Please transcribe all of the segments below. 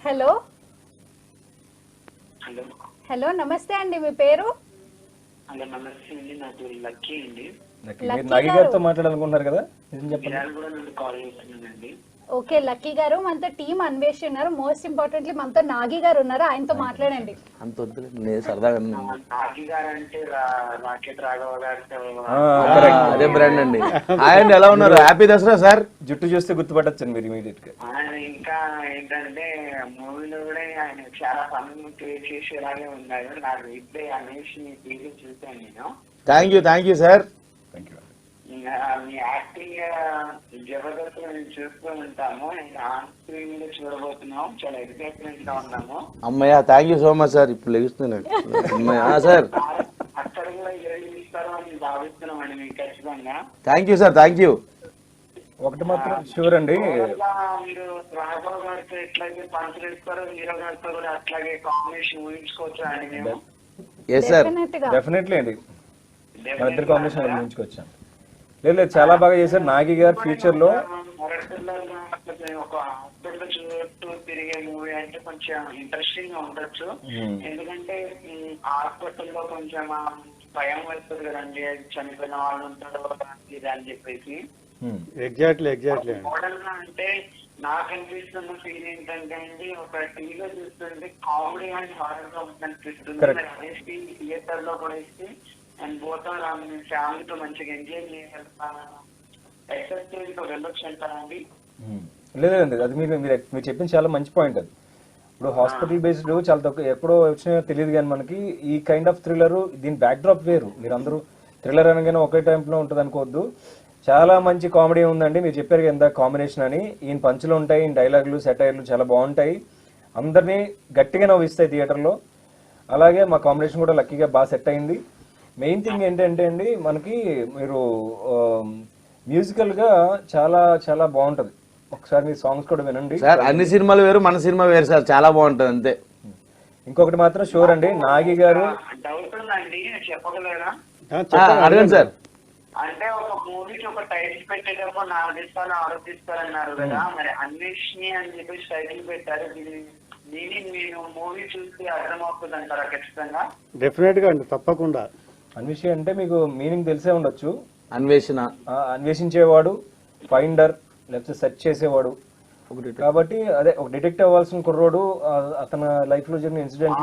Hello hello hello నమస్తే అండి మీ పేరు? హలో నమస్తే అండి నా పేరు లక్కీ గారితో మాట్లాడాలనుకుంటున్నారు కదా నిజం చెప్పండి. ఓకే లక్కీ గారు మనతో టీం అన్వేష్ ఉన్నారు. మోస్ట్ ఇంపార్టెంట్లీ మనతో నాగి గారు ఉన్నారు. ఆయనతో మాట్లాడండి. అంత వద్దులే నేను సరదాగా. అదే బ్రాండ్ అండి. అండి ఎలా ఉన్నారు? Happy Dasara sir. జుట్టు చూస్తే గుర్తుపట్టచ్చు మీరు ఇమీడియట్గా ఆయన ఇంకా ఏంటంటే మూవీలో కూడా ఆయన చాలా పనులు క్రియేట్ చేసేలాగే ఉన్నారు నాకు ఇప్పుడే టీవీ చూశాను నేను. Thank you thank you sir me acting జబర్దస్త్లో మేము చూస్తూ ఉంటాము. ఇంకా ఆన్ స్క్రీన్ మీద చూడబోతున్నాం. చాలా ఎక్సైట్మెంట్గా ఉన్నాము. అమ్మయ్య thank you so much sir ఇప్పుడు లెగుస్తున్నాడు. అమ్మయ్య ఆ, సార్ అక్కడ కూడా ఇస్తారో అని భావిస్తున్నామండి మీకు ఖచ్చితంగా. Thank you sir thank you ఒకటి మాత్రం షూర్ అండి. మీరు రాఘవ్ గారితో ఎట్లాగే పంచులు ఇస్తారో హీరో గారితో కూడా అట్లాగే కాంబినేషన్ ఊహించుకోవచ్చు అండి మేము. ఎస్ సార్ డెఫినెట్లీ అండి. మన ఇద్దరు కాంబినేషన్ ఊహించుకొచ్చాం లేదు లేదు చాలా బాగా చేశారు నాగి గారు ఫ్యూచర్లో తిరిగే మూవీ అంటే కొంచెం ఇంట్రెస్టింగ్గా ఉండొచ్చు Hmm. ఎందుకంటే హాస్పిటల్లో కొంచెం భయం వేస్తుంది కదండి చనిపోయిన వాళ్ళు ఉంటారు ఇది అని చెప్పేసి. ఎగ్జాక్ట్లీ ఎగ్జాక్ట్లీ అండి మోడల్గా అంటే నాకు అనిపిస్తున్న ఫీల్ ఏంటంటే అండి ఒక టీవీలో చూస్తుంటే కామెడీ అండ్ హారర్గా అనిపిస్తుంది. మరి అదే థియేటర్లో కూడా ఇస్తే అండ్ పోతాం ఫ్యామిలీతో మంచిగా ఎంజాయ్ చేయగలుగుతాను వెళ్ళొచ్చు అంటారా అండి? లేదండి అది మీరు మీరు మీరు చెప్పింది చాలా మంచి పాయింట్ అది. ఇప్పుడు హాస్పిటల్ బేస్డ్ చాలా తక్కువ ఎప్పుడో వచ్చినాయో తెలియదు కానీ మనకి ఈ కైండ్ ఆఫ్ థ్రిల్లర్ దీని బ్యాక్ డ్రాప్ వేరు. మీరు అందరూ థ్రిల్లర్ అనగానే ఒకే టైంలో ఉంటుంది అనుకోవద్దు. చాలా మంచి కామెడీ ఉందండి. మీరు చెప్పారు కదా కాంబినేషన్ అని. ఈయన పంచులు ఉంటాయి ఈయన డైలాగులు సెటైర్లు చాలా బాగుంటాయి. అందరినీ గట్టిగా నవ్విస్తాయి థియేటర్లో అలాగే మా కాంబినేషన్ కూడా లక్కీగా బాగా సెట్ అయింది. మెయిన్ థింగ్ ఏంటంటే అండి మనకి మీరు మ్యూజికల్గా చాలా చాలా బాగుంటది. ఒకసారి మీ సాంగ్స్ కూడా వినండి. సార్ అన్ని సినిమాలు వేరు మన సినిమా వేరు సార్ చాలా బాగుంటుంది అంతే. ఇంకొకటి మాత్రం షూర్ అండి నాగి గారు. డౌట్ ఉందండి చెప్పగలరా? అడగండి సార్. అంటే ఒక మూవీకి ఒక టైటిల్ పెట్టేటప్పుడు నాలుగు ఇస్తారు ఆరు ఇస్తారు అన్నారు కదా మరి అన్వేషణి అని చెప్పేసి టైటిల్ పెట్టారు. దీని దీన్ని నేను మూవీ చూసి అర్థమవుతుంది అంటారా ఖచ్చితంగా? డెఫినెట్గా అండి తప్పకుండా. అన్వేషి అంటే మీకు మీనింగ్ తెలిసే ఉండొచ్చు. అన్వేషణ. అన్వేషించేవాడు ఫైండర్ లేకపోతే సెర్చ్ చేసేవాడు. కాబట్టి అదే ఒక డిటెక్టివ్ అవ్వాల్సిన కుర్రోడు అతని లైఫ్లో జరిగిన ఇన్సిడెంట్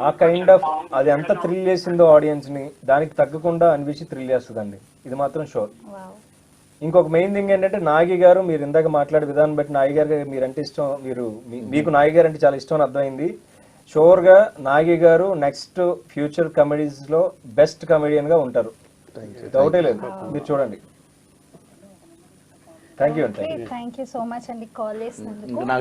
ఆ కైండ్ ఆఫ్ అది ఎంత థ్రిల్ చేసిందో ఆడియన్స్ని దానికి తగ్గకుండా అన్వేషి థ్రిల్ చేస్తుందండి. ఇది మాత్రం షూర్. వావ్. ఇంకొక మెయిన్ థింగ్ ఏంటంటే నాగి గారు మీరు ఇందాక మాట్లాడే విధానం బట్టి నాగి గారు మీరంటే ఇష్టం మీరు మీ- మీకు నాగి గారు అంటే చాలా ఇష్టం అని అర్థమైంది. షూర్గా నాగి గారు నెక్స్ట్ ఫ్యూచర్ కమెడీస్లో బెస్ట్ కమెడియన్గా ఉంటారు. డౌటే లేదు. మీరు చూడండి. థ్యాంక్ యూ అండి థ్యాంక్ యూ సో మచ్ అండి కాల్ చేసినందుకు. ఇంకా నాకు